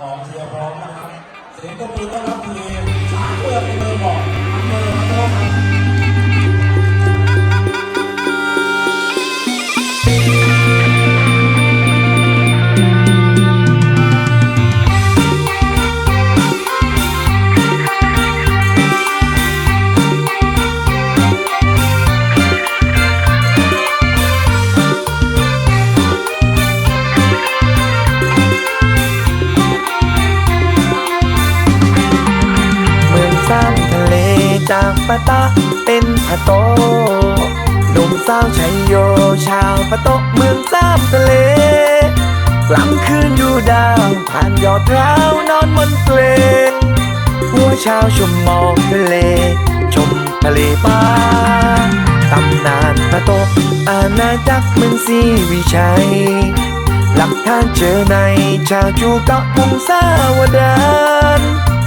กองเชียร์พร้อมนะครับ เสียงตบมือต้อนรับทีมช้างเผือกในมือบอกมือมาต้น จากปะตะเป็นพะโตหนุ่มสาวชัยโยชาวปะโตเมืองสามทะเล กลางคืนอยู่ดาวผ่านยอดร้าวนอนบนเปลหัวชาวชมมองทะเล ชมทะเลป้าตำนานพระโตอาณาจักรเมืองศรีวิชัย หลักฐานเจอในชาวจูเกาะมุงสาวดาน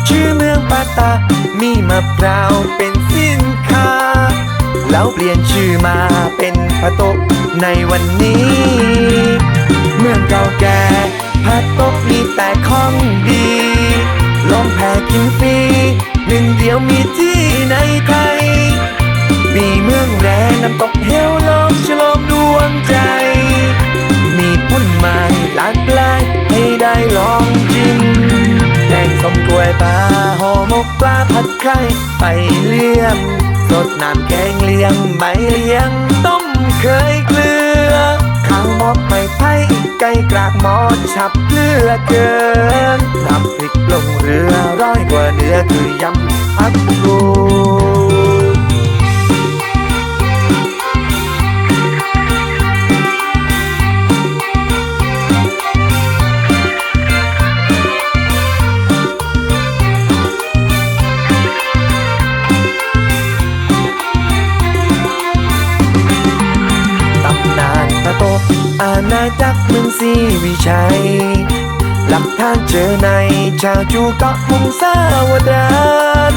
ชื่อเมืองปาตา มีมะพร้าวเป็นสินค้า แล้วเปลี่ยนชื่อมาเป็นพะตกในวันนี้ เมืองเก่าแก่พะตกมีแต่ของียงสดน้ำแกงเลียงใบเลี้ยง ต้มเคยเกลือ ข้าวหมอกไม่ไผ่ไก่กรากหมอฉับเกลือเกินน้ำพริกลงเรือร้อยกว่าเนื้อคือยำ มืองศรีวิชัยหลักฐานเจอในชาวจูเกาะมุงสาวดาน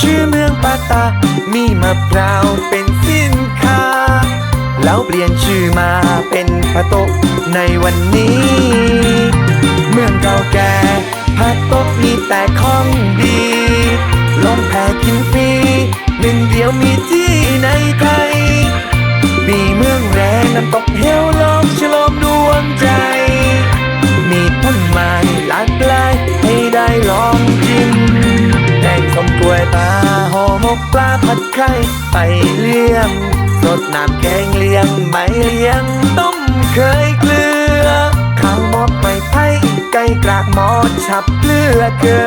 ชื่อเมืองปาตา มีมะพร้าวเป็นสินค้า แล้วเปลี่ยนชื่อมาเป็นพะโตะในวันนี้ ไปเลี้ยงสดน้ำแกงเลี้ยงใบเลี้ยงต้มเคยเกลือข้าวหมอกไม่ไผ่ไก่กรากหมอฉับเกลือเกิ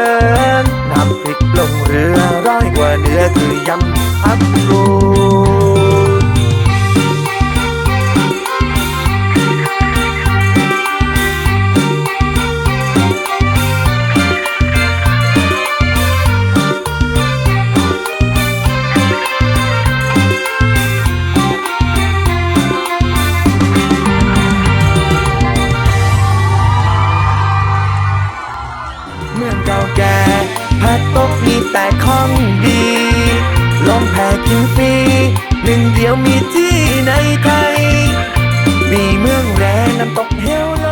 นน้ำพริกลงเรือร้อยกว่าเนื้อคือยำ เก่าแก่ผัดตกมีแต่ของดีลองแพ่กินฟรีหนึ่งเดียวมีที่ในไทย มีเมืองแร่น้ำตกเฮล